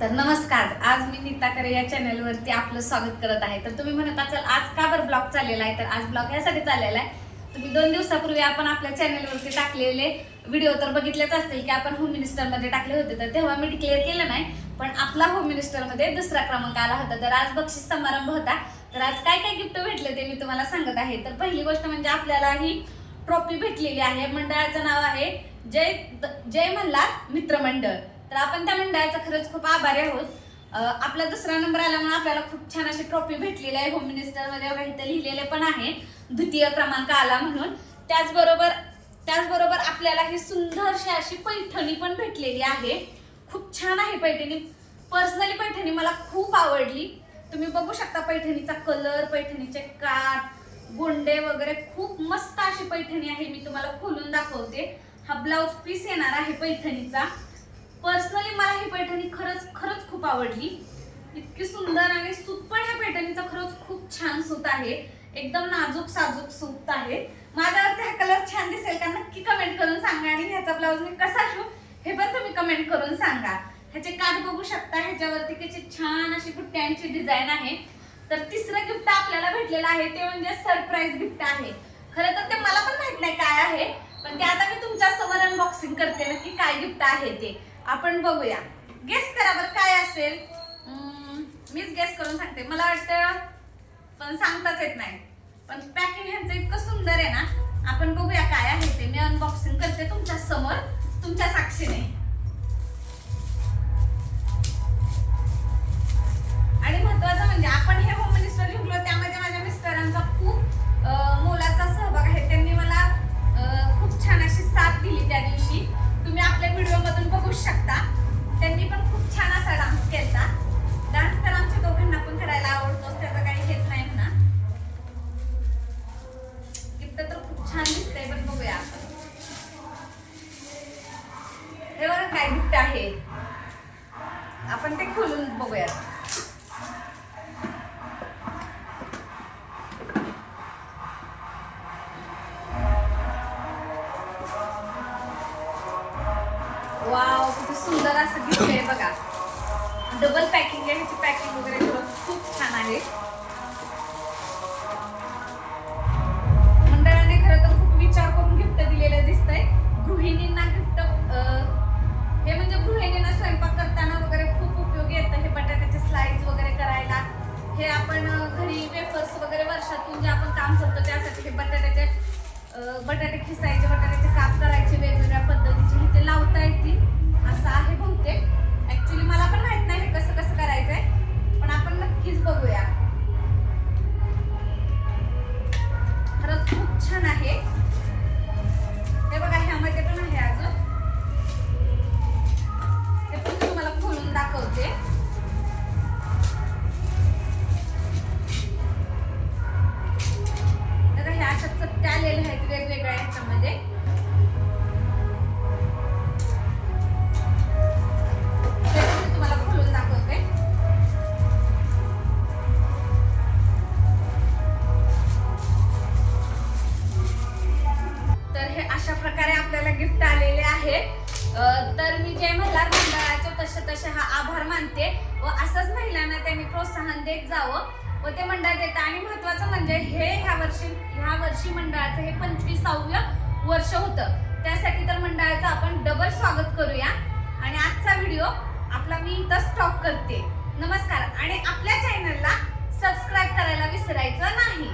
तर नमस्कार आज मी नीता करे या चॅनलवरती आपलं स्वागत करत आहे. तर तुम्ही म्हणत असाल आज का बरं ब्लॉग चाललेला आहे? तर आज ब्लॉग यासाठी चाललेला आहे. तुम्ही दोन दिवसापूर्वी आपण आपल्या चॅनलवरती टाकलेले व्हिडिओ तर बघितलेच असतील की आपण होम मिनिस्टरमध्ये टाकले होते. तर तेव्हा मी डिक्लेअर केलं नाही पण आपला होम मिनिस्टरमध्ये दुसरा क्रमांक आला होता. तर आज बक्षीस समारंभ होता. तर आज काय काय गिफ्ट भेटले ते मी तुम्हाला सांगत आहे. तर पहिली गोष्ट म्हणजे आपल्याला ही ट्रॉफी भेटलेली आहे. मंडळाचं नाव आहे जय जय मल्हार मित्रमंडळ. तर आपण त्या मंडळाचा खरंच खूप आभारी आहोत. आपला दुसरा नंबर आल्यामुळे आपल्याला खूप छान अशी ट्रॉफी भेटलेली आहे. होम मिनिस्टरमध्ये इथं लिहिलेले पण आहे. द्वितीय क्रमांक आला म्हणून. त्याचबरोबर त्याचबरोबर आपल्याला ही सुंदरशी अशी पैठणी पण भेटलेली आहे. खूप छान आहे पैठणी. पर्सनली पैठणी मला खूप आवडली. तुम्ही बघू शकता पैठणीचा कलर पैठणीचे काठ गोंडे वगैरे खूप मस्त अशी पैठणी आहे. मी तुम्हाला खोलून दाखवते. हा ब्लाउज पीस येणार आहे पैठणीचा. पर्सनली मला ही पैठणी खरंच खरंच खूप आवडली. इतकी सुंदर आणि सूत पण ह्या पैठणीचा खरंच खूप छान सूत आहे. एकदम नाजूक साजूक सूत आहे. माझ्यावरती हा कलर छान दिसेल का नक्की कमेंट करून सांगा आणि ह्याचा ब्लाऊज मी कसा शिवू हे पण तुम्ही कमेंट करून सांगा. ह्याचे काठ बघू शकता ह्याच्यावरती कशी छान अशी बुट्ट्यांची डिझाईन आहे. तर तिसरं गिफ्ट आपल्याला भेटलेलं आहे ते म्हणजे सरप्राईज गिफ्ट आहे. खरं तर ते मला पण माहीत नाही काय आहे पण ते आता मी तुमच्यासमोर अनबॉक्सिंग करते नक्की काय गिफ्ट आहे ते. आपण बघूया. गेस करा बरं काय असेल? मीच गेस करून सांगते. मला वाटतं पण सांगताच येत नाही. पण पॅकिंग ह्यांचं इतकं सुंदर आहे ना आपण बघूया काय आहे ते. मी अनबॉक्सिंग काय गिफ्ट आहे? आपण ते खोलून बघूयात. वाव किती सुंदर असं गिफ्ट आहे बघा. डबल पॅकिंग आहे ह्याची पॅकिंग वगैरे खूप छान आहे. काम करतो त्यासाठी हे बटाट्याचे बटाटे खिसायचे बटाट्याचे काप करायचे वेगवेगळ्या पद्धतीचे. इथे लावता येतील तर मी जय म्हणला मंडळाचं तसे तसे हा आभार मानते व असंच महिलांना त्यांनी प्रोत्साहन देत जावं व ते मंडळ देतं. आणि महत्त्वाचं म्हणजे हे ह्या वर्षी ह्या वर्षी मंडळाचं हे पंचवीसावं वर्ष होतं. त्यासाठी तर मंडळाचं आपण डबल स्वागत करूया. आणि आजचा व्हिडिओ आपला मी इथं स्टॉप करते. नमस्कार. आणि आपल्या चॅनलला सबस्क्राईब करायला विसरायचं नाही.